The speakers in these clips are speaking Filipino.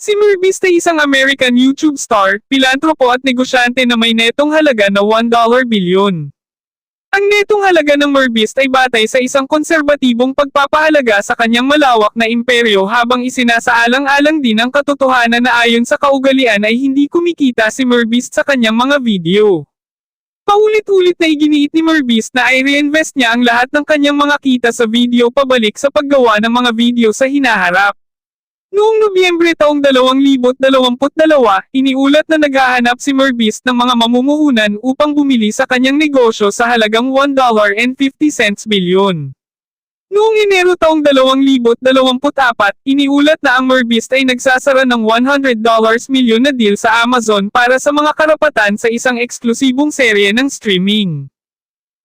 Si ay isang American YouTube star, pilantropo at negosyante na may netong halaga na $1 bilyon. Ang netong halaga ng Merbeast ay batay sa isang konserbatibong pagpapahalaga sa kanyang malawak na imperyo habang isinasaalang-alang din ang katotohanan na ayon sa kaugalian ay hindi kumikita si Merbeast sa kanyang mga video. Paulit-ulit na iginiit ni Merbeast na ay reinvest niya ang lahat ng kanyang mga kita sa video pabalik sa paggawa ng mga video sa hinaharap. Noong Nobyembre taong 2022, iniulat na naghahanap si Merbeast ng mga mamumuhunan upang bumili sa kanyang negosyo sa halagang $1.50 bilyon. Noong Enero taong 2024, iniulat na ang Merbeast ay nagsasara ng $100 milyon na deal sa Amazon para sa mga karapatan sa isang eksklusibong serye ng streaming.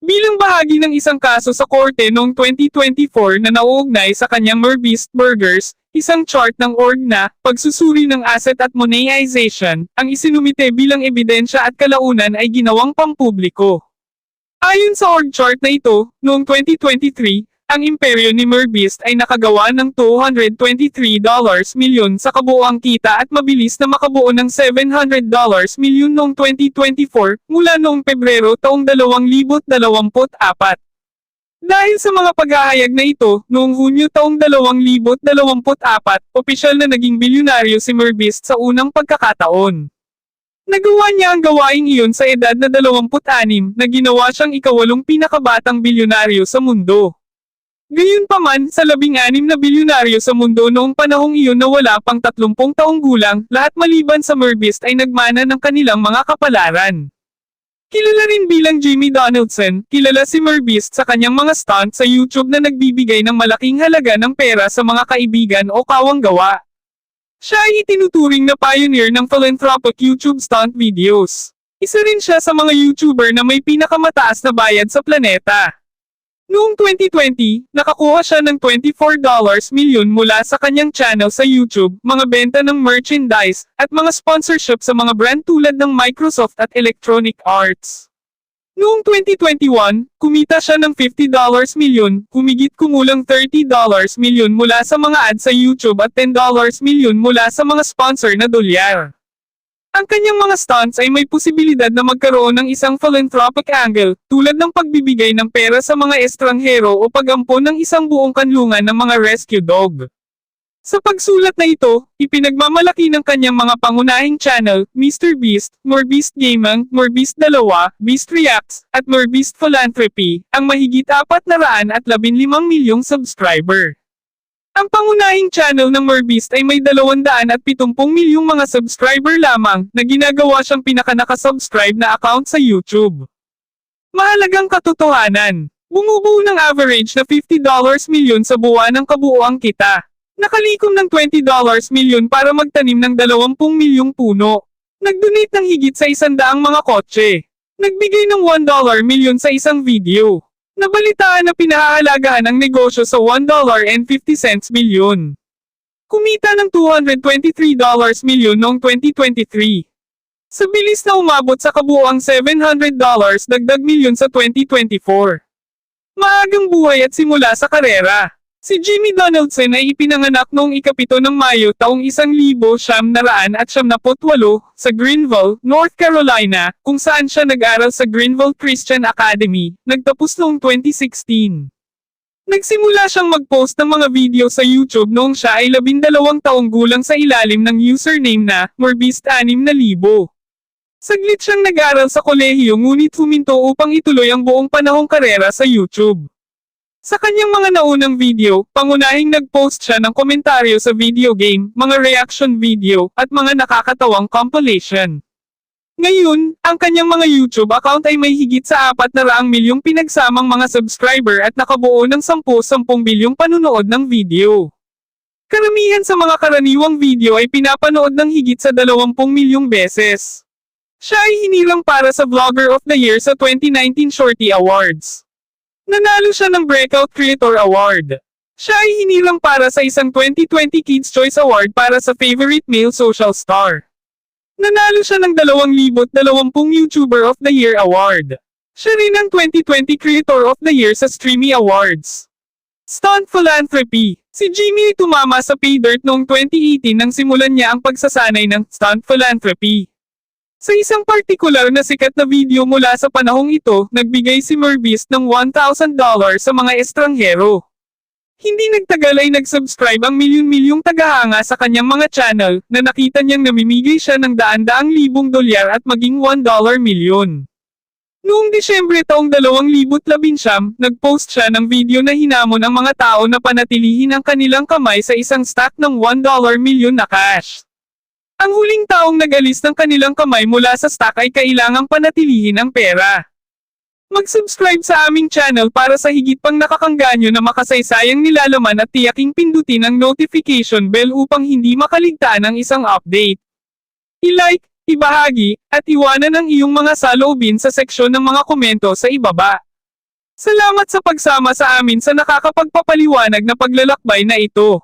Bilang bahagi ng isang kaso sa korte noong 2024 na nauugnay sa kanyang Merbeast Burgers, isang chart ng org na pagsusuri ng asset at monetization, ang isinumite bilang ebidensya at kalaunan ay ginawang pampubliko. Ayon sa org chart na ito, noong 2023, ang imperyo ni Merbeast ay nakagawa ng $223 milyon sa kabuoang kita at mabilis na makabuo ng $700 milyon noong 2024 mula noong Pebrero taong 2024. Dahil sa mga paghahayag na ito, noong Hunyo taong 2024, opisyal na naging bilyonaryo si Merbeast sa unang pagkakataon. Nagawa niya ang gawaing iyon sa edad na 26 na ginawa siyang ikawalong pinakabatang bilyonaryo sa mundo. Gayunpaman, sa labing-anim na bilyonaryo sa mundo noong panahong iyon na wala pang 30 taong gulang, lahat maliban sa Merbeast ay nagmana ng kanilang mga kapalaran. Kilala rin bilang Jimmy Donaldson, kilala si Merbeast sa kanyang mga stunt sa YouTube na nagbibigay ng malaking halaga ng pera sa mga kaibigan o kawang gawa. Siya ay itinuturing na pioneer ng philanthropic YouTube stunt videos. Isa rin siya sa mga YouTuber na may pinakamataas na bayad sa planeta. Noong 2020, nakakuha siya ng $24 milyon mula sa kanyang channel sa YouTube, mga benta ng merchandise, at mga sponsorship sa mga brand tulad ng Microsoft at Electronic Arts. Noong 2021, kumita siya ng $50 milyon, humigit kumulang $30 milyon mula sa mga ads sa YouTube at $10 milyon mula sa mga sponsor na dolyar. Ang kanyang mga stunts ay may posibilidad na magkaroon ng isang philanthropic angle, tulad ng pagbibigay ng pera sa mga estranghero o pag-ampon ng isang buong kanlungan ng mga rescue dog. Sa pagsulat na ito, ipinagmamalaki ng kanyang mga pangunahing channel, Mr. Beast, Morbeast Gaming, Morbeast 2, Beast Reacts, at Morbeast Philanthropy, ang mahigit 415 milyong subscriber. Ang pangunahing channel ng Merbeast ay may 270 milyong mga subscriber lamang na ginagawa siyang pinaka-nakasubscribe na account sa YouTube. Mahalagang katotohanan. Bumubuo ng average na $50 milyon sa buwan ng kabuoang kita. Nakalikom ng $20 milyon para magtanim ng 20 milyong puno. Nag-donate ng higit sa isandaang mga kotse. Nagbigay ng $1 milyon sa isang video. Nabalitaan na pinahahalagahan ang negosyo sa $1.50 milyon. Kumita ng $223 milyon noong 2023. Sa bilis na umabot sa kabuoang $700 dagdag milyon sa 2024. Maagang buhay at simula sa karera. Si Jimmy Donaldson ay ipinanganak noong ikapito ng Mayo taong 1978 sa Greenville, North Carolina, kung saan siya nag-aral sa Greenville Christian Academy, nagtapos noong 2016. Nagsimula siyang mag-post ng mga video sa YouTube noong siya ay labindalawang taong gulang sa ilalim ng username na Morbist6000. Saglit siyang nag-aral sa kolehiyo ngunit huminto upang ituloy ang buong panahong karera sa YouTube. Sa kanyang mga naunang video, pangunahing nag-post siya ng komentaryo sa video game, mga reaction video, at mga nakakatawang compilation. Ngayon, ang kanyang mga YouTube account ay may higit sa 400 milyong pinagsamang mga subscriber at nakabuo ng 10-10 bilyong panunood ng video. Karamihan sa mga karaniwang video ay pinapanood ng higit sa 20 milyong beses. Siya ay hinilang para sa Vlogger of the Year sa 2019 Shorty Awards. Nanalo siya ng Breakout Creator Award. Siya ay hinilang para sa isang 2020 Kids Choice Award para sa Favorite Male Social Star. Nanalo siya ng 2020 YouTuber of the Year Award. Siya rin ang 2020 Creator of the Year sa Streamy Awards. Stunt Philanthropy Si Jimmy ay tumama sa pay dirt noong 2018 nang simulan niya ang pagsasanay ng stunt philanthropy. Sa isang partikular na sikat na video mula sa panahong ito, nagbigay si Merbeast ng $1,000 sa mga estranghero. Hindi nagtagal ay nag-subscribe ang milyon-milyong tagahanga sa kanyang mga channel, na nakita niyang namimigay siya ng daan-daang libong dolyar at maging $1 milyon. Noong Disyembre taong 2019, nag-post siya ng video na hinamon ang mga tao na panatilihin ang kanilang kamay sa isang stack ng $1 milyon na cash. Ang huling taong nag-alis ng kanilang kamay mula sa stack ay kailangang panatilihin ang pera. Mag-subscribe sa aming channel para sa higit pang nakakangganyo na makasaysayang nilalaman at tiyaking pindutin ang notification bell upang hindi makaligtaan ang isang update. I-like, ibahagi, at iwanan ang iyong mga saloobin sa seksyon ng mga komento sa ibaba. Salamat sa pagsama sa amin sa nakakapagpapaliwanag na paglalakbay na ito.